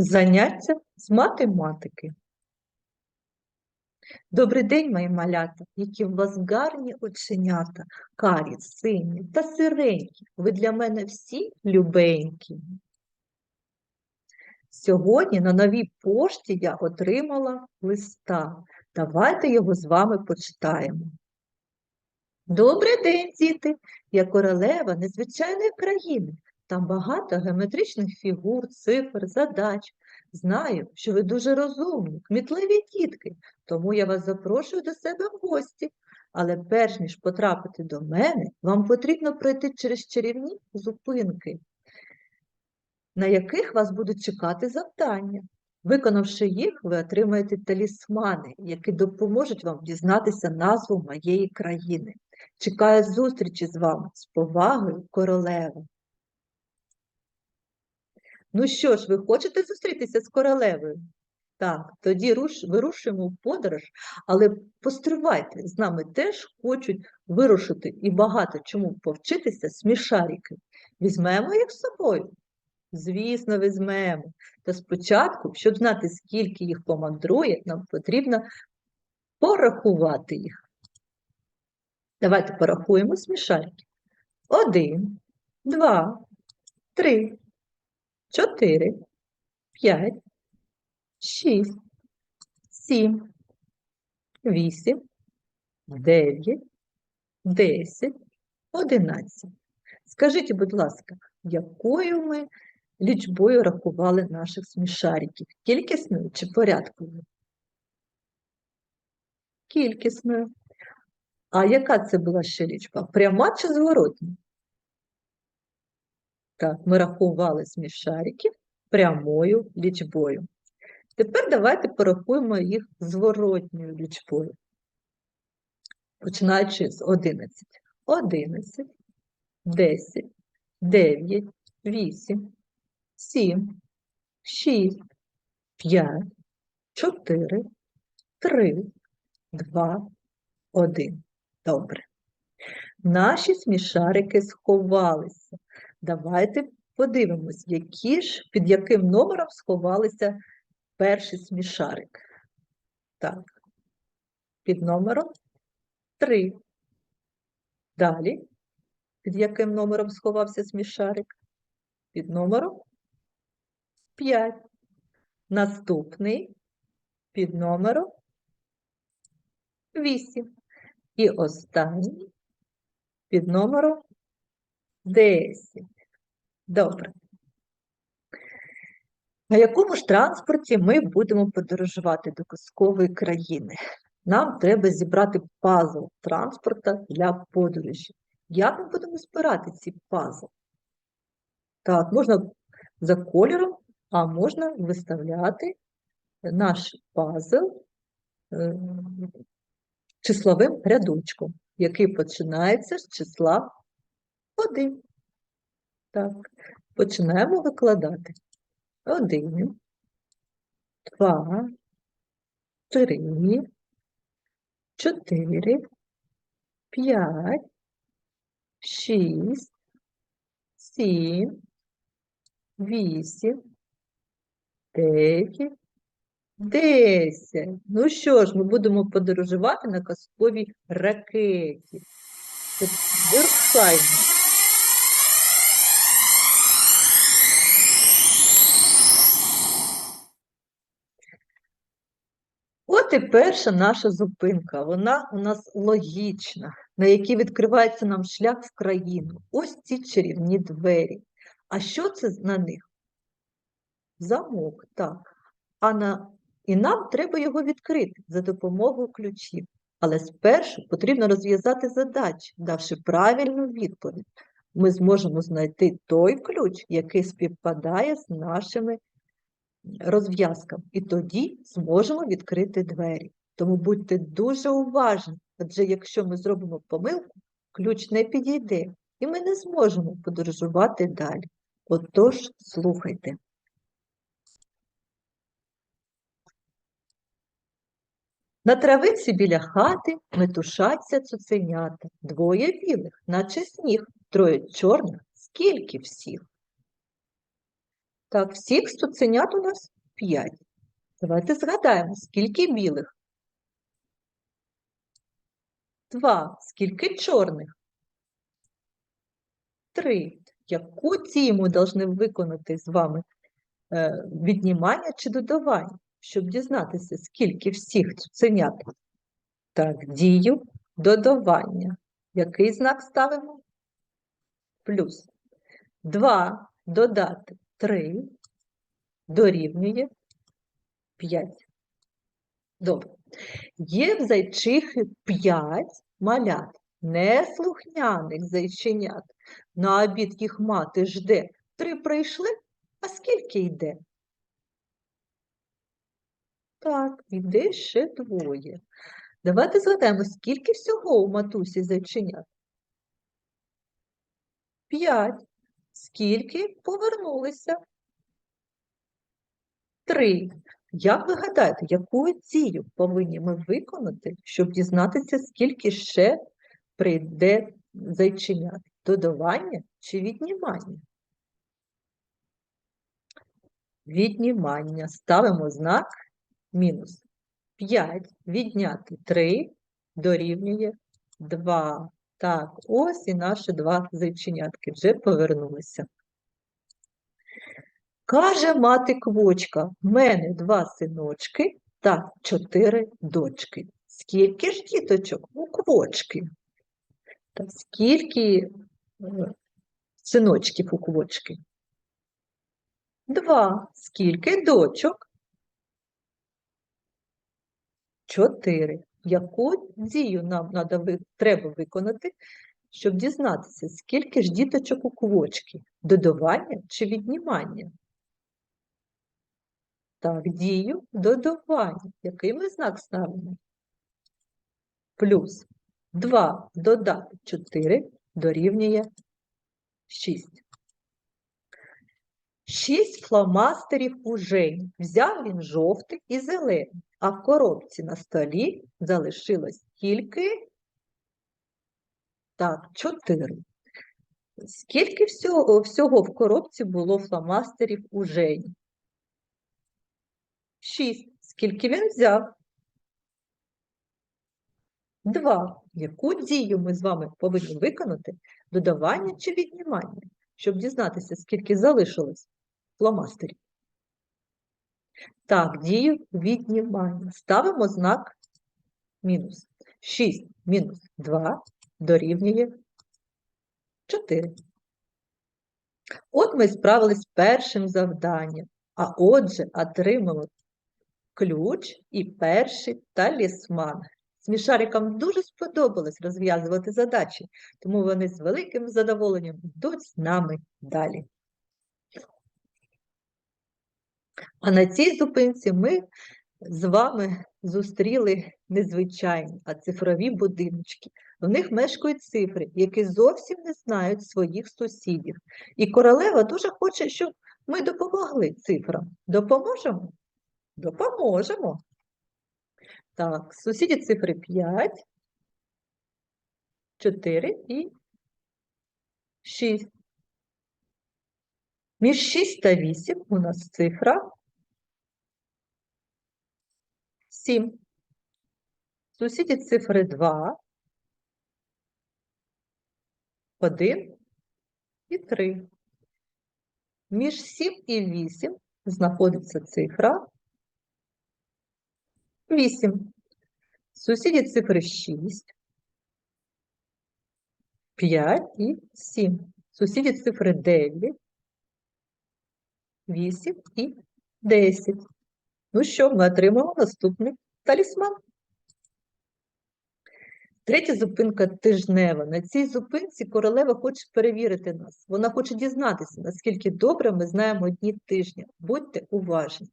Заняття з математики. Добрий день, мої малята, які у вас гарні оченята, карі, сині та сиренькі. Ви для мене всі любенькі. Сьогодні на новій пошті я отримала листа. Давайте його з вами почитаємо. Добрий день, діти! Я королева незвичайної країни. Там багато геометричних фігур, цифр, задач. Знаю, що ви дуже розумні, кмітливі дітки, тому я вас запрошую до себе в гості. Але перш ніж потрапити до мене, вам потрібно пройти через чарівні зупинки, на яких вас будуть чекати завдання. Виконавши їх, ви отримаєте талісмани, які допоможуть вам дізнатися назву моєї країни. Чекаю зустрічі з вами з повагою, королева. Ну що ж, ви хочете зустрітися з королевою? Так, тоді руш, вирушуємо в подорож, але постривайте, з нами теж хочуть вирушити і багато чому повчитися смішарики. Візьмемо їх з собою? Звісно, візьмемо. Та спочатку, щоб знати, скільки їх помандрує, нам потрібно порахувати їх. Давайте порахуємо смішарики. Один, два, три, чотири, п'ять, шість, сім, вісім, дев'ять, десять, одинадцять. Скажіть, будь ласка, якою ми лічбою рахували наших смішариків? Кількісною чи порядковою? Кількісною. А яка це була ще лічба? Пряма чи зворотня? Так, ми рахували смішариків прямою лічбою. Тепер давайте порахуємо їх зворотньою лічбою. Починаючи з 11. 11, 10, 9, 8, 7, 6, 5, 4, 3, 2, 1. Добре. Наші смішарики сховалися. Давайте подивимось, які ж, під яким номером сховалися перший смішарик. Так, під номером 3. Далі, під яким номером сховався смішарик? Під номером 5. Наступний під номером 8. І останній під номером 10. Добре. На якому ж транспорті ми будемо подорожувати до казкової країни? Нам треба зібрати пазл транспорта для подорожі. Як ми будемо збирати ці пазл? Так, можна за кольором, а можна виставляти наш пазл е, числовим рядочком, який починається з числа 1. Так, починаємо викладати. Один, два, три, чотири, п'ять, шість, сім, вісім, дев'ять, десять. Ну що ж, ми будемо подорожувати на казковій ракеті. Вирушаємо. От і перша наша зупинка. Вона у нас логічна, на якій відкривається нам шлях в країну. Ось ці чарівні двері. А що це на них? Замок, так. А на... І нам треба його відкрити за допомогою ключів. Але спершу потрібно розв'язати задачі, давши правильну відповідь. Ми зможемо знайти той ключ, який співпадає з нашими розв'язкам, і тоді зможемо відкрити двері. Тому будьте дуже уважні, адже якщо ми зробимо помилку, ключ не підійде, і ми не зможемо подорожувати далі. Отож, слухайте. На травиці біля хати метушаться цуценята, двоє білих, наче сніг, троє чорних, скільки всіх. Так, всіх цуценят у нас 5. Давайте згадаємо, скільки білих? Два. Скільки чорних? Три. Яку ми повинні виконати з вами? Е, Віднімання чи додавання, щоб дізнатися, скільки всіх цуценят? Так, дію додавання. Який знак ставимо? Плюс. 2 додати 3 дорівнює 5. Добре. Є в зайчихи 5 малят, неслухняних зайченят. На обід їх мати жде. Три прийшли, а скільки йде? Так, йде ще двоє. Давайте згадаємо, скільки всього у матусі зайченят? П'ять. Скільки повернулися? Три. Як ви гадаєте, яку дію повинні ми виконати, щоб дізнатися, скільки ще прийде зайченят? Додавання чи віднімання? Віднімання. Ставимо знак мінус. 5 відняти 3 дорівнює 2. Так, ось і наші два зайченятки вже повернулися. Каже мати квочка, в мене два синочки та чотири дочки. Скільки ж діточок у квочки? Та скільки е, синочків у квочки? Два. Скільки дочок? Чотири. Яку дію нам треба виконати, щоб дізнатися, скільки ж діточок у квочки? Додавання чи віднімання? Так, дію додавання. Який ми знак ставимо? Плюс 2 додати 4 дорівнює 6. Шість фломастерів у Жені. Взяв він жовтий і зелений, а в коробці на столі залишилось тільки так, 4. Скільки всього, всього в коробці було фломастерів у Жені? 6. Скільки він взяв? 2. Яку дію ми з вами повинні виконати? Додавання чи віднімання? Щоб дізнатися, скільки залишилось фломастерів. Так, дію віднімання. Ставимо знак мінус. 6 мінус 2 дорівнює 4. От ми справились з першим завданням, а отже, отримали ключ і перший талісман. Смішарикам дуже сподобалось розв'язувати задачі, тому вони з великим задоволенням йдуть з нами далі. А на цій зупинці ми з вами зустріли незвичайні, а цифрові будиночки. В них мешкають цифри, які зовсім не знають своїх сусідів. І королева дуже хоче, щоб ми допомогли цифрам. Допоможемо? Допоможемо. Так, сусіді цифри 5, 4 і 6. Між 6 та 8 у нас цифра 7. Сусіді цифри 2, 1 і 3. Між 7 і 8 знаходиться цифра 8. Сусіді цифри 6, 5 і 7. Сусіді цифри 9, 8 і 10. Ну що, ми отримаємо наступний талісман. Третя зупинка тижнева. На цій зупинці королева хоче перевірити нас. Вона хоче дізнатися, наскільки добре ми знаємо дні тижня. Будьте уважні.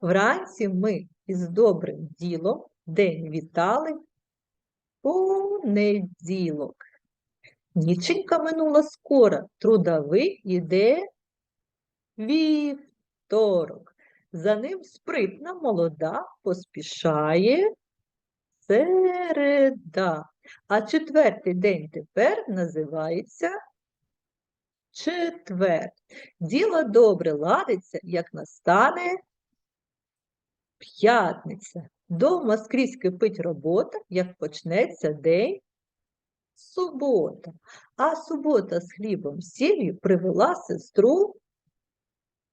Вранці ми із добрим ділом день вітали понеділок. Ніченька минула скоро, трудовий іде вівторок. За ним спритна молода поспішає середа. А четвертий день тепер називається четвер. Діло добре ладиться, як настане п'ятниця. Дома скрізь кипить робота, як почнеться день субота. А субота з хлібом сіллю привела сестру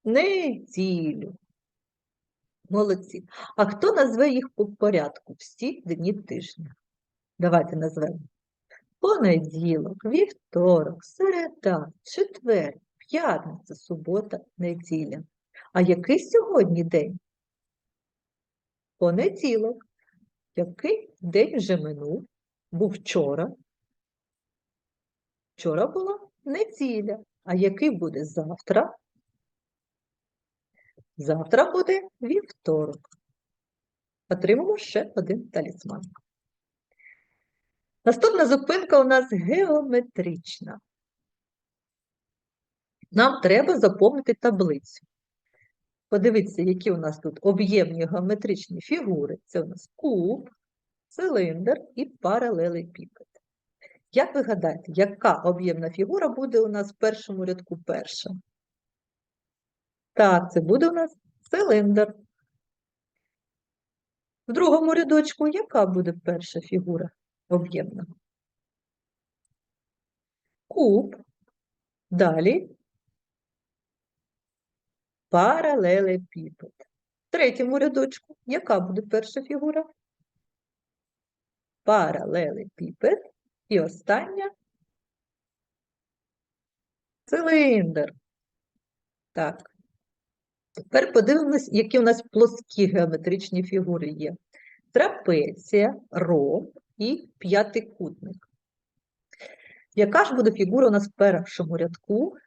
неділю. Молодці. А хто назве їх по порядку всі дні тижня? Давайте назвемо. Понеділок, вівторок, середа, четвер, п'ятниця, субота, неділя. А який сьогодні день? Понеділок. Який день вже минув? Був вчора. Вчора була неділя. А який буде завтра? Завтра буде вівторок. Отримаємо ще один талісман. Наступна зупинка у нас геометрична. Нам треба заповнити таблицю. Подивіться, які у нас тут об'ємні геометричні фігури. Це у нас куб, циліндр і паралелепіпед. Як ви гадаєте, яка об'ємна фігура буде у нас в першому рядку перша? Так, це буде у нас циліндр. В другому рядочку яка буде перша фігура об'ємна? Куб. Далі паралелепіпед. В третьому рядочку яка буде перша фігура? Паралелепіпед. І остання циліндр. Так. Тепер подивимось, які у нас плоскі геометричні фігури є. Трапеція, ромб і п'ятикутник. Яка ж буде фігура у нас в першому рядку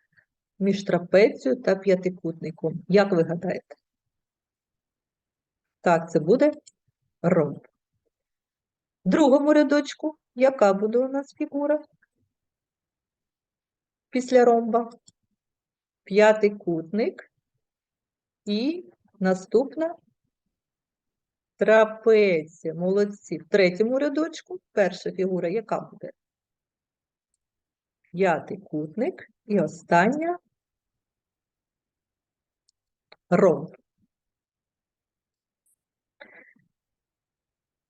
між трапецією та п'ятикутником? Як ви гадаєте? Так, це буде ромб. В другому рядочку яка буде у нас фігура після ромба? П'ятикутник і наступна трапеція. Молодці. В третьому рядочку перша фігура яка буде? П'ятикутник і остання ромб.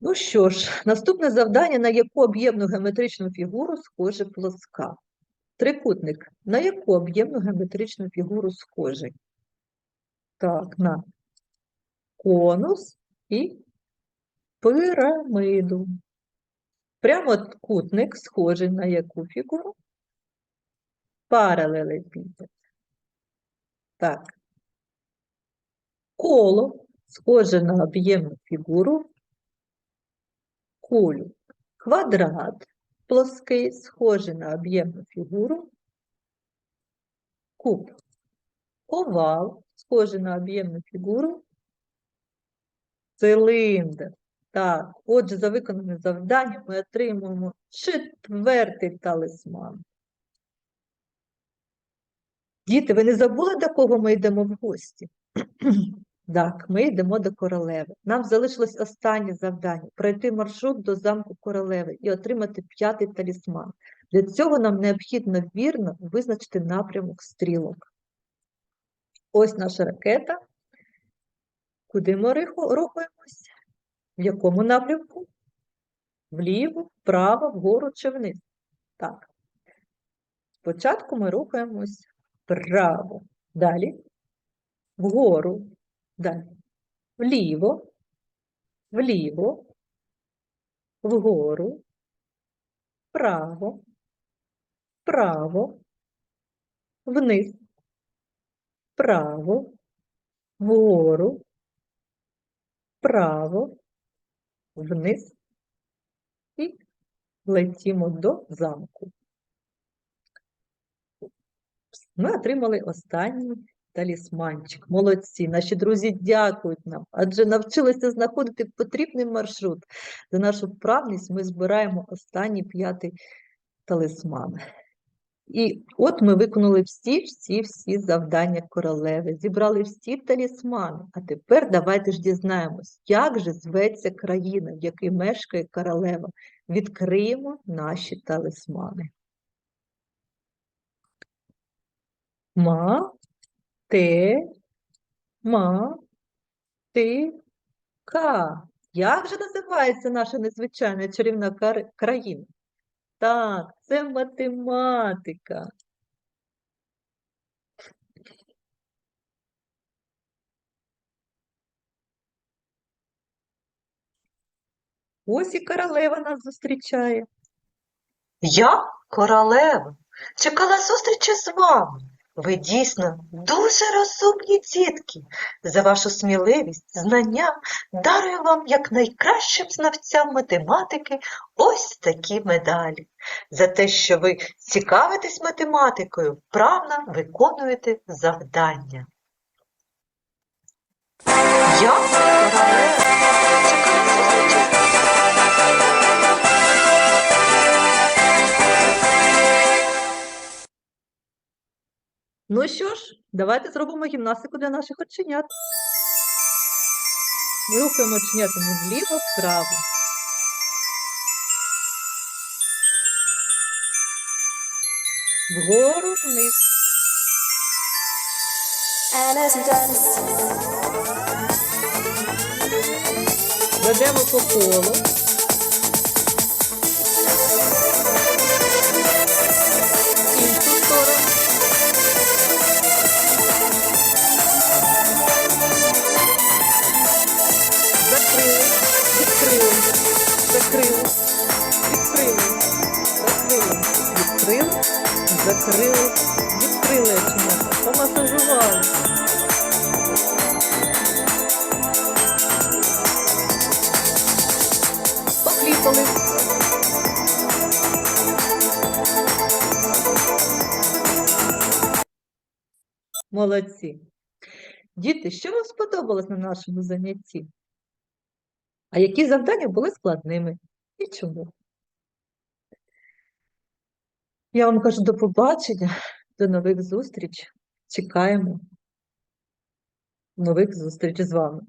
Ну що ж, наступне завдання, на яку об'ємну геометричну фігуру схоже плоска? Трикутник. На яку об'ємну геометричну фігуру схожий? Так, на конус і пирамиду. Прямокутник схожий на яку фігуру? Паралелепіпед. Так. Коло схоже на об'ємну фігуру кулю. Квадрат плоский, схожий на об'ємну фігуру. Куб. Овал, схожий на об'ємну фігуру. Циліндр. Так, отже, за виконане завдання ми отримуємо четвертий талисман. Діти, ви не забули, до кого ми йдемо в гості? Так, ми йдемо до королеви. Нам залишилось останнє завдання пройти маршрут до замку королеви і отримати п'ятий талісман. Для цього нам необхідно вірно визначити напрямок стрілок. Ось наша ракета. Куди ми рухаємось? В якому напрямку? Вліво, вправо, вгору чи вниз? Так. Спочатку ми рухаємось вправо. Далі вгору. Далі. Вліво, вліво, вгору, вправо, вправо, вниз, вправо, вгору, вправо, вниз і летімо до замку. Ми отримали останній талісманчик. Молодці. Наші друзі дякують нам, адже навчилися знаходити потрібний маршрут. За нашу вправність ми збираємо останній п'ятий талісман. І от ми виконали всі всі всі завдання королеви, зібрали всі талісмани. А тепер давайте ж дізнаємось, як же зветься країна, в якій мешкає королева. Відкриємо наші талісмани. ма, те, ма, ти, ка. Як же називається наша незвичайна чарівна країна? Так, це математика. Ось і королева нас зустрічає. Я, королева, чекала зустрічі з вами. Ви дійсно дуже розумні дітки. За вашу сміливість, знання дарую вам як найкращим знавцям математики ось такі медалі. За те, що ви цікавитесь математикою, вправно виконуєте завдання. Я, Ну що ж, давайте зробимо гімнастику для наших оченят. Рухаємо оченятами вліво, вправо. Вгору, вниз. Ведемо по колу. Закрили, відкрили оченята, помасажували. Покліпали. Молодці. Діти, що вам сподобалось на нашому занятті? А які завдання були складними? І чому? Я вам кажу до побачення, до нових зустріч. Чекаємо нових зустріч з вами.